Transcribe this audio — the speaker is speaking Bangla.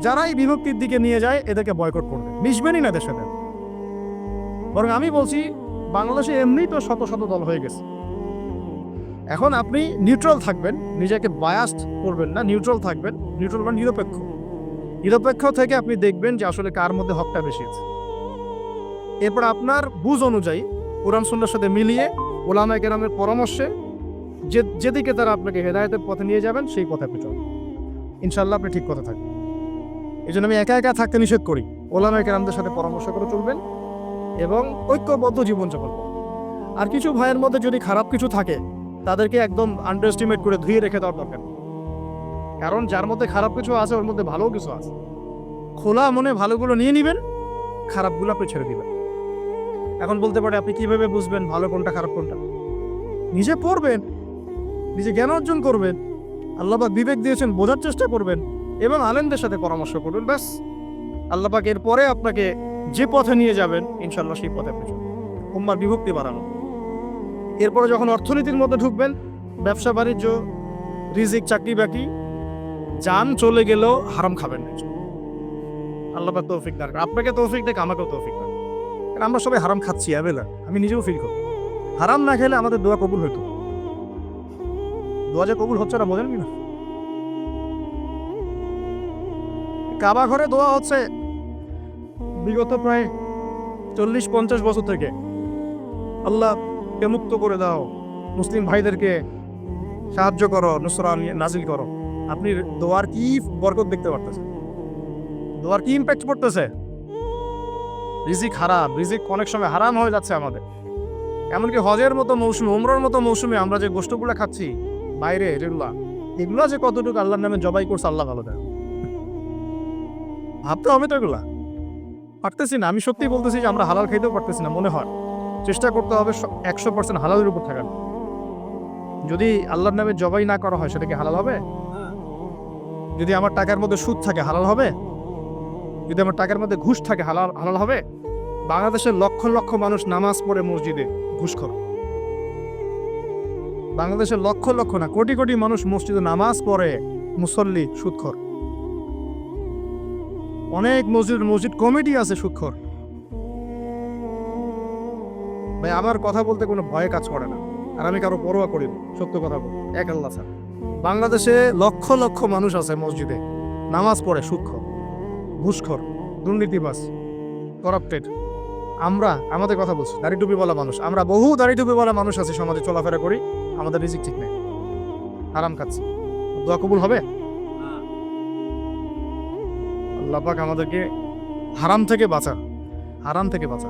না। যারা এই বিভক্তির দিকে নিয়ে যায়, এদেরকে বয়কট করবে। মিশবেনই না এদের সাথে বরং আমি বলছি, বাংলাদেশে এমনিই তো শত শত দল হয়ে গেছে। এখন আপনি নিউট্রাল থাকবেন, নিজেকে বায়াস্ট করবেন না নিউট্রাল থাকবেন নিউট্রাল মানে নিরপেক্ষ। নিরপেক্ষ থেকে আপনি দেখবেন যে আসলে কার মধ্যে হকটা বেশি আছে। এরপর আপনার বুঝ অনুযায়ী, কোরআন সুন্নার সাথে মিলিয়ে ওলামা কেরামের পরামর্শে যে, যেদিকে তারা আপনাকে হেদায়তের পথে নিয়ে যাবেন, সেই পথে আপনি চলুন ইনশাল্লাহ আপনি ঠিক কথা থাকবেন। এই জন্য আমি একা একা থাকতে নিষেধ করি। ওলামা কেরামদের সাথে পরামর্শ করে চলবেন এবং ঐক্যবদ্ধ জীবনযাপন আর কিছু ভাইয়ের মধ্যে যদি খারাপ কিছু থাকে, তাদেরকে একদম আন্ডার এস্টিমেট করে ধুয়ে রেখে দেওয়ার দরকার কারণ যার মধ্যে খারাপ কিছু আছে, ওর মধ্যে ভালো কিছু আছে। খোলা মনে ভালোগুলো নিয়ে নেবেন, খারাপগুলো আপনি ছেড়ে দিবেন। এখন বলতে পারে, আপনি কীভাবে বুঝবেন ভালো কোনটা, খারাপ কোনটা? নিজে পড়বেন, নিজে জ্ঞান অর্জন করবেন। আল্লাহবাক বিবেক দিয়েছেন, বোঝার চেষ্টা করবেন। এবং আলেমদের সাথে পরামর্শ করবেন ব্যাস। আল্লাহবাক এরপরে আপনাকে যে পথে নিয়ে যাবেন ইনশাল্লাহ সেই পথে আপনি উম্মার বিভক্তি বাড়ানো। এরপরে যখন অর্থনীতির মধ্যে ঢুকবেন, ব্যবসা, বাণিজ্য, রিজিক, চাকরি, বাকরি, যান চলে গেলেও হারাম খাবেন না। আল্লাহ পাক তৌফিক দান আপনাকে তৌফিক দেখ, আমাকেও তৌফিক দান কারণ আমরা সবাই হারাম খাচ্ছি অ্যাভেলা আমি নিজেও ফিল করি হারাম না খেলে আমাদের দোয়া কবুল হইতো। দোয়া যে কবুল হচ্ছে না, বোঝেন কি না? কাবা ঘরে দোয়া হচ্ছে। বিগত প্রায় চল্লিশ পঞ্চাশ বছর থেকে আল্লাহ কে মুক্ত করে দাও, মুসলিম ভাইদেরকে সাহায্য করো, নুসরা নাজিল করো। আপনি দোয়ার কি বরকত দেখতে পারতেছেন? দোয়ার কি ইম্প্যাক্ট পড়তেছে? রিজিক হারাম, রিজিক অনেক সময় হারাম হয়ে যাচ্ছে আমাদের। এমনকি হজের মতো মৌসুমে, উমরার মতো মৌসুমে আমরা যে গোষ্ঠগুলো খাচ্ছি, বাইরে যেগুলা এগুলা যে কতটুকু আল্লাহর নামে জবাই করছে, আল্লাহ ভালো দেয় ভাবতে হবে তো এগুলা। পারতেছি না, আমি সত্যিই বলতেছি যে আমরা হালাল খাইতেও পারতেছি না, মনে হয়। চেষ্টা করতে হবে একশো পার্সেন্ট হালালের উপর থাকার। যদি আল্লাহর নামে জবাই না করা হয়, সেটা কি হালাল হবে? যদি আমার টাকার মধ্যে সুদ থাকে, হালাল হবে? যদি আমার টাকার মধ্যে ঘুষ থাকে, হালাল হালাল হবে? বাংলাদেশের লক্ষ লক্ষ মানুষ নামাজ পড়ে মসজিদে ঘুষখোর বাংলাদেশের লক্ষ লক্ষ না, কোটি কোটি মানুষ মসজিদে নামাজ পড়ে, মুসল্লি সুদখোর অনেক মসজিদ মসজিদ কমিটি আছে সুদখোর ভাই, আমার কথা বলতে কোনো ভয় কাজ করে না। আর আমি কারও পরোয়া করি সত্য কথা বল। এক আল্লাহ স্যার। বাংলাদেশে লক্ষ লক্ষ মানুষ আছে মসজিদে। নামাজ পড়ে সুদখোর ঘুষখোর। দুর্নীতিবাস করাপ্টেড। আমরা আমাদের কথা বলছি, দাড়ি বলা মানুষ। আমরা বহু দাড়ি বলা মানুষ আছে সমাজে, চলাফেরা করি। আমাদের রিজিক ঠিক নেই। আরাম খাচ্ছি। দোয়া কবুল হবে? আল্লাহ পাক আমাদেরকে হারাম থেকে বাঁচা হারাম থেকে বাঁচা।